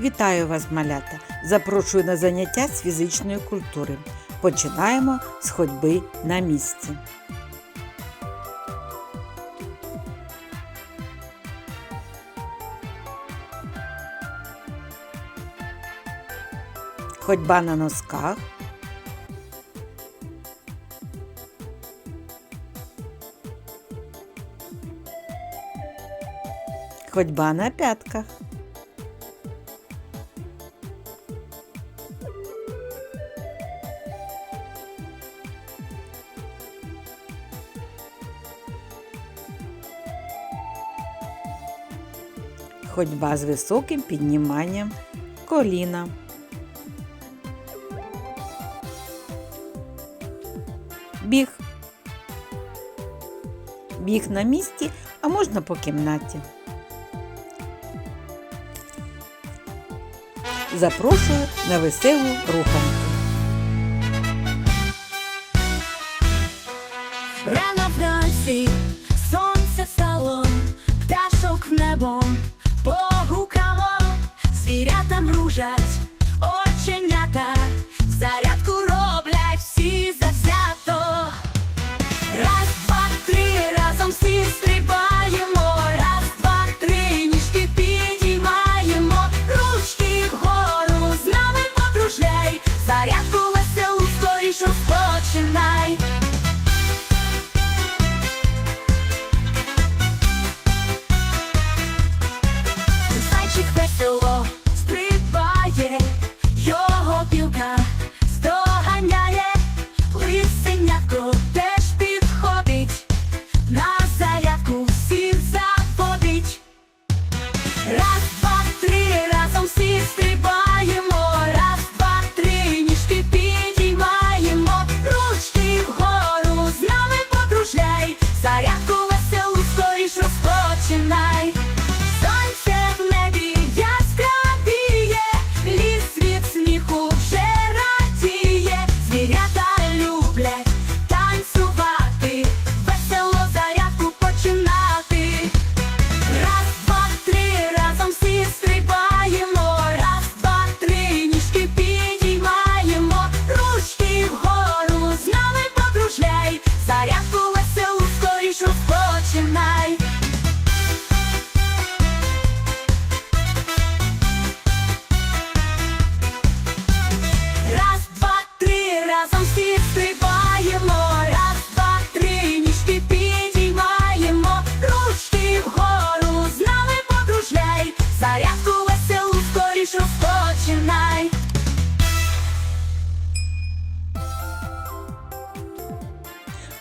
Вітаю вас, малята! Запрошую на заняття з фізичної культури. Починаємо з ходьби на місці. Ходьба на носках. Ходьба на пятках. Ходьба з високим підніманням коліна. Біг. Біг на місці, а можна по кімнаті. Запрошую на веселу руханку. Рано вранці сонце стало, пташок в небо мружать, оченята, зарядку роблять всі завзято. Раз, два, три, разом всі стрибаємо, раз, два, три, ніжки підіймаємо, ручки вгору, з нами подружляй, зарядку веселу скоріше розпочинай.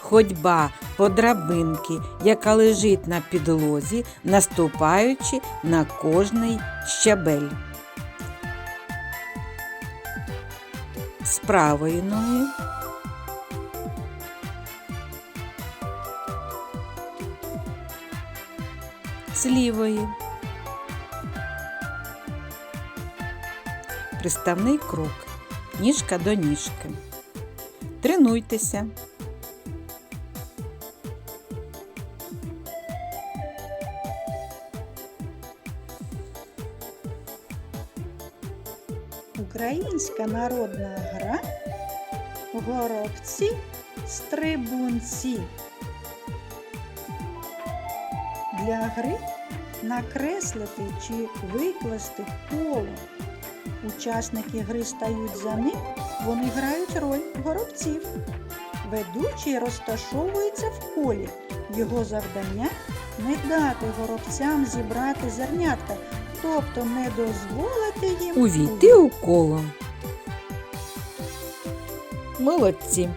Ходьба по драбинки, яка лежить на підлозі, наступаючи на кожний щабель. З правої ноги. З лівої. Приставний крок. Ніжка до ніжки. Тренуйтеся. Українська народна гра Горобці стрибунці. Для гри накреслити чи викласти коло. Учасники гри стають за ним, вони грають роль горобців. Ведучий розташовується в колі. Його завдання не дати горобцям зібрати зернятка, тобто не дозволити їм Увійти у коло. Молодці.